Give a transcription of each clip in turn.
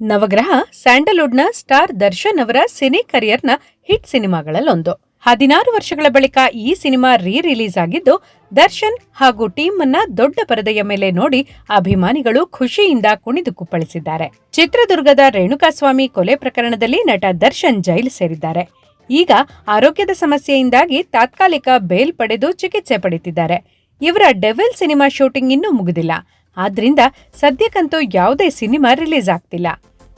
ನವಗ್ರಹ ಸ್ಯಾಂಡಲ್ವುಡ್ನ ಸ್ಟಾರ್ ದರ್ಶನ್ ಅವರ cine ಕರಿಯರ್ನ hit ಸಿನಿಮಾಗಳಲ್ಲೊಂದು. ಹದಿನಾರು ವರ್ಷಗಳ ಬಳಿಕ ಈ ಸಿನಿಮಾ ರೀ ರಿಲೀಸ್ ಆಗಿದ್ದು, ದರ್ಶನ್ ಹಾಗೂ ಟೀಮ್ ಅನ್ನ ದೊಡ್ಡ ಪರದೆಯ ಮೇಲೆ ನೋಡಿ ಅಭಿಮಾನಿಗಳು ಖುಷಿಯಿಂದ ಕುಣಿದು ಕುಪ್ಪಳಿಸಿದ್ದಾರೆ ಚಿತ್ರದುರ್ಗದ ರೇಣುಕಾಸ್ವಾಮಿ ಕೊಲೆ ಪ್ರಕರಣದಲ್ಲಿ ನಟ ದರ್ಶನ್ ಜೈಲು ಸೇರಿದ್ದಾರೆ. ಈಗ ಆರೋಗ್ಯದ ಸಮಸ್ಯೆಯಿಂದಾಗಿ ತಾತ್ಕಾಲಿಕ ಬೇಲ್ ಪಡೆದು ಚಿಕಿತ್ಸೆ ಪಡೆಯುತ್ತಿದ್ದಾರೆ. ಇವರ ಡೆವಿಲ್ ಸಿನಿಮಾ ಶೂಟಿಂಗ್ ಇನ್ನೂ ಮುಗಿದಿಲ್ಲ. ಆದ್ರಿಂದ ಸದ್ಯಕ್ಕಂತೂ ಯಾವುದೇ ಸಿನಿಮಾ ರಿಲೀಸ್ ಆಗ್ತಿಲ್ಲ.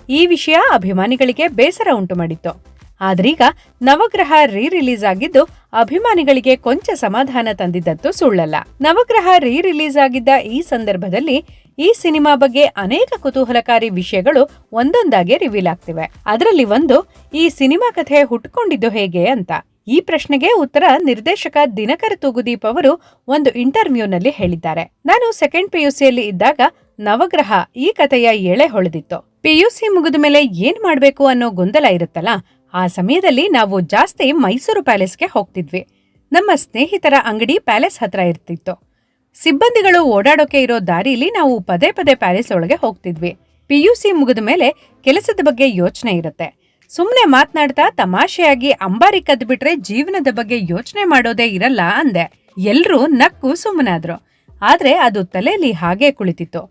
ಈ ವಿಷಯ ಅಭಿಮಾನಿಗಳಿಗೆ ಬೇಸರ ಉಂಟು ಮಾಡಿತ್ತು. ಆದ್ರೀಗ ನವಗ್ರಹ ರೀ ರಿಲೀಸ್ ಆಗಿದ್ದು ಅಭಿಮಾನಿಗಳಿಗೆ ಕೊಂಚ ಸಮಾಧಾನ ತಂದಿದ್ದದ್ದು ಸುಳ್ಳಲ್ಲ. ನವಗ್ರಹ ರೀ ರಿಲೀಸ್ ಆಗಿದ್ದ ಈ ಸಂದರ್ಭದಲ್ಲಿ ಈ ಸಿನಿಮಾ ಬಗ್ಗೆ ಅನೇಕ ಕುತೂಹಲಕಾರಿ ವಿಷಯಗಳು ಒಂದೊಂದಾಗಿ ರಿವೀಲ್ ಆಗ್ತಿವೆ. ಅದರಲ್ಲಿ ಒಂದು, ಈ ಸಿನಿಮಾ ಕಥೆ ಹುಟ್ಕೊಂಡಿದ್ದು ಹೇಗೆ ಅಂತ. ಈ ಪ್ರಶ್ನೆಗೆ ಉತ್ತರ ನಿರ್ದೇಶಕ ದಿನಕರ ತೂಗುದೀಪ್ ಅವರು ಒಂದು ಇಂಟರ್ವ್ಯೂನಲ್ಲಿ ಹೇಳಿದ್ದಾರೆ. ನಾನು ಸೆಕೆಂಡ್ ಪಿಯುಸಿಯಲ್ಲಿ ಇದ್ದಾಗ ನವಗ್ರಹ ಈ ಕಥೆಯ ಎಳೆ ಹೊಳೆದಿತ್ತು. ಪಿಯುಸಿ ಮುಗಿದ ಮೇಲೆ ಏನ್ ಮಾಡಬೇಕು ಅನ್ನೋ ಗೊಂದಲ ಇರುತ್ತಲ್ಲ, ಆ ಸಮಯದಲ್ಲಿ ನಾವು ಜಾಸ್ತಿ ಮೈಸೂರು ಪ್ಯಾಲೇಸ್ಗೆ ಹೋಗ್ತಿದ್ವಿ. ನಮ್ಮ ಸ್ನೇಹಿತರ ಅಂಗಡಿ ಪ್ಯಾಲೇಸ್ ಹತ್ರ ಇರ್ತಿತ್ತು. ಸಿಬ್ಬಂದಿಗಳು ಓಡಾಡೋಕೆ ಇರೋ ದಾರಿಲಿ ನಾವು ಪದೇ ಪದೇ ಪ್ಯಾಲೇಸ್ ಒಳಗೆ ಹೋಗ್ತಿದ್ವಿ. ಪಿಯುಸಿ ಮುಗಿದ ಮೇಲೆ ಕೆಲಸದ ಬಗ್ಗೆ ಯೋಚನೆ ಇರುತ್ತೆ. ಸುಮ್ಮನೆ ಮಾತನಾಡ್ತಾ ತಮಾಷೆಯಾಗಿ ಅಂಬಾರಿ ಕದ್ಬಿಟ್ರೆ ಜೀವನದ ಬಗ್ಗೆ ಯೋಚನೆ ಮಾಡೋದೇ ಇರಲ್ಲ ಅಂದೆ. ಎಲ್ರೂ ನಕ್ಕು ಸುಮ್ಮನಾದ್ರು ಆದ್ರೆ ಅದು ತಲೆಯಲ್ಲಿ ಹಾಗೇ ಕುಳಿತಿತ್ತು.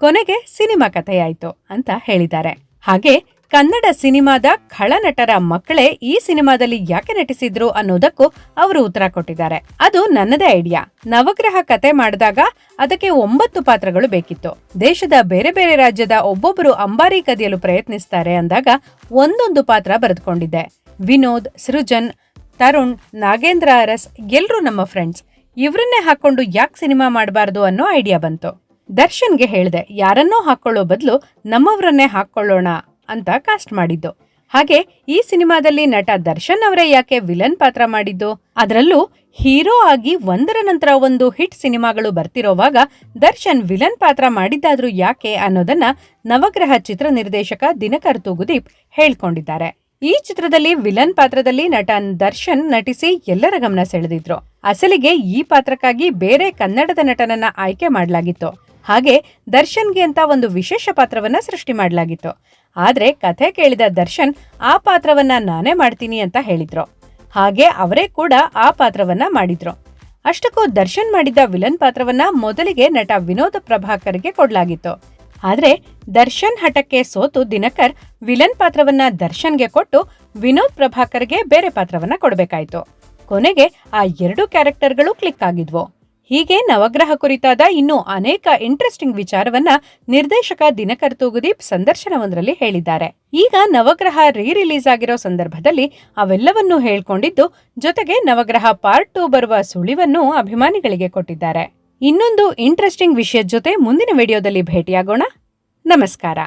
ಕೊನೆಗೆ ಸಿನಿಮಾ ಕಥೆಯಾಯ್ತು ಅಂತ ಹೇಳಿದ್ದಾರೆ. ಹಾಗೆ ಕನ್ನಡ ಸಿನಿಮಾದ ಖಳನಟರ ಮಕ್ಕಳೇ ಈ ಸಿನಿಮಾದಲ್ಲಿ ಯಾಕೆ ನಟಿಸಿದ್ರು ಅನ್ನೋದಕ್ಕೂ ಅವರು ಉತ್ತರ ಕೊಟ್ಟಿದ್ದಾರೆ. ಅದು ನನ್ನದೇ ಐಡಿಯಾ. ನವಗ್ರಹ ಕತೆ ಮಾಡಿದಾಗ ಅದಕ್ಕೆ ಒಂಬತ್ತು ಪಾತ್ರಗಳು ಬೇಕಿತ್ತು. ದೇಶದ ಬೇರೆ ಬೇರೆ ರಾಜ್ಯದ ಒಬ್ಬೊಬ್ಬರು ಅಂಬಾರಿ ಕದಿಯಲು ಪ್ರಯತ್ನಿಸ್ತಾರೆ ಅಂದಾಗ ಒಂದೊಂದು ಪಾತ್ರ ಬರೆದುಕೊಂಡಿದ್ದೆ. ವಿನೋದ್, ಸೃಜನ್, ತರುಣ್, ನಾಗೇಂದ್ರ ಅರಸ್ ಎಲ್ಲರೂ ನಮ್ಮ ಫ್ರೆಂಡ್ಸ್ ಇವ್ರನ್ನೇ ಹಾಕೊಂಡು ಯಾಕೆ ಸಿನಿಮಾ ಮಾಡಬಾರ್ದು ಅನ್ನೋ ಐಡಿಯಾ ಬಂತು. ದರ್ಶನ್ಗೆ ಹೇಳ್ದೆ, ಯಾರನ್ನೋ ಹಾಕೊಳ್ಳೋ ಬದಲು ನಮ್ಮವರನ್ನೇ ಹಾಕೊಳ್ಳೋಣ ಅಂತ ಕಾಸ್ಟ್ ಮಾಡಿದ್ದು. ಹಾಗೆ ಈ ಸಿನಿಮಾದಲ್ಲಿ ನಟ ದರ್ಶನ್ ಅವರೇ ಯಾಕೆ ವಿಲನ್ ಪಾತ್ರ ಮಾಡಿದ್ದು? ಅದರಲ್ಲೂ ಹೀರೋ ಆಗಿ ಒಂದರ ನಂತರ ಒಂದು ಹಿಟ್ ಸಿನಿಮಾಗಳು ಬರ್ತಿರೋವಾಗ ದರ್ಶನ್ ವಿಲನ್ ಪಾತ್ರ ಮಾಡಿದ್ದಾದ್ರೂ ಯಾಕೆ ಅನ್ನೋದನ್ನ ನವಗ್ರಹ ಚಿತ್ರ ನಿರ್ದೇಶಕ ದಿನಕರ್ ತೂಗುದೀಪ್ ಹೇಳ್ಕೊಂಡಿದ್ದಾರೆ. ಈ ಚಿತ್ರದಲ್ಲಿ ವಿಲನ್ ಪಾತ್ರದಲ್ಲಿ ನಟ ದರ್ಶನ್ ನಟಿಸಿ ಎಲ್ಲರ ಗಮನ ಸೆಳೆದಿದ್ರು. ಅಸಲಿಗೆ ಈ ಪಾತ್ರಕ್ಕಾಗಿ ಬೇರೆ ಕನ್ನಡದ ನಟನನ್ನ ಆಯ್ಕೆ ಮಾಡಲಾಗಿತ್ತು. ಹಾಗೆ ದರ್ಶನ್ಗೆ ಅಂತ ಒಂದು ವಿಶೇಷ ಪಾತ್ರವನ್ನ ಸೃಷ್ಟಿ ಮಾಡಲಾಗಿತ್ತು. ಆದ್ರೆ ಕಥೆ ಕೇಳಿದ ದರ್ಶನ್, ಆ ಪಾತ್ರವನ್ನ ನಾನೇ ಮಾಡ್ತೀನಿ ಅಂತ ಹೇಳಿದ್ರು. ಹಾಗೆ ಅವರೇ ಕೂಡ ಆ ಪಾತ್ರವನ್ನ ಮಾಡಿದ್ರು. ಅಷ್ಟಕ್ಕೂ ದರ್ಶನ್ ಮಾಡಿದ್ದ ವಿಲನ್ ಪಾತ್ರವನ್ನ ಮೊದಲಿಗೆ ನಟ ವಿನೋದ ಪ್ರಭಾಕರ್ಗೆ ಕೊಡಲಾಗಿತ್ತು. ಆದ್ರೆ ದರ್ಶನ್ ಹಠಕ್ಕೆ ಸೋತು ದಿನಕರ್ ವಿಲನ್ ಪಾತ್ರವನ್ನ ದರ್ಶನ್ಗೆ ಕೊಟ್ಟು ವಿನೋದ್ ಪ್ರಭಾಕರ್ಗೆ ಬೇರೆ ಪಾತ್ರವನ್ನ ಕೊಡಬೇಕಾಯ್ತು. ಕೊನೆಗೆ ಆ ಎರಡು ಕ್ಯಾರೆಕ್ಟರ್ಗಳು ಕ್ಲಿಕ್ ಆಗಿದ್ವು. ಹೀಗೆ ನವಗ್ರಹ ಕುರಿತಾದ ಇನ್ನೂ ಅನೇಕ ಇಂಟ್ರೆಸ್ಟಿಂಗ್ ವಿಚಾರವನ್ನ ನಿರ್ದೇಶಕ ದಿನಕರ್ ತೂಗುದೀಪ್ ಸಂದರ್ಶನವೊಂದರಲ್ಲಿ ಹೇಳಿದ್ದಾರೆ. ಈಗ ನವಗ್ರಹ ರೀ ರಿಲೀಸ್ ಆಗಿರೋ ಸಂದರ್ಭದಲ್ಲಿ ಅವೆಲ್ಲವನ್ನೂ ಹೇಳ್ಕೊಂಡಿದ್ದು, ಜೊತೆಗೆ ನವಗ್ರಹ ಪಾರ್ಟ್ ಟೂ ಬರುವ ಸುಳಿವನ್ನು ಅಭಿಮಾನಿಗಳಿಗೆ ಕೊಟ್ಟಿದ್ದಾರೆ. ಇನ್ನೊಂದು ಇಂಟ್ರೆಸ್ಟಿಂಗ್ ವಿಷಯದ ಜೊತೆ ಮುಂದಿನ ವಿಡಿಯೋದಲ್ಲಿ ಭೇಟಿಯಾಗೋಣ. ನಮಸ್ಕಾರ.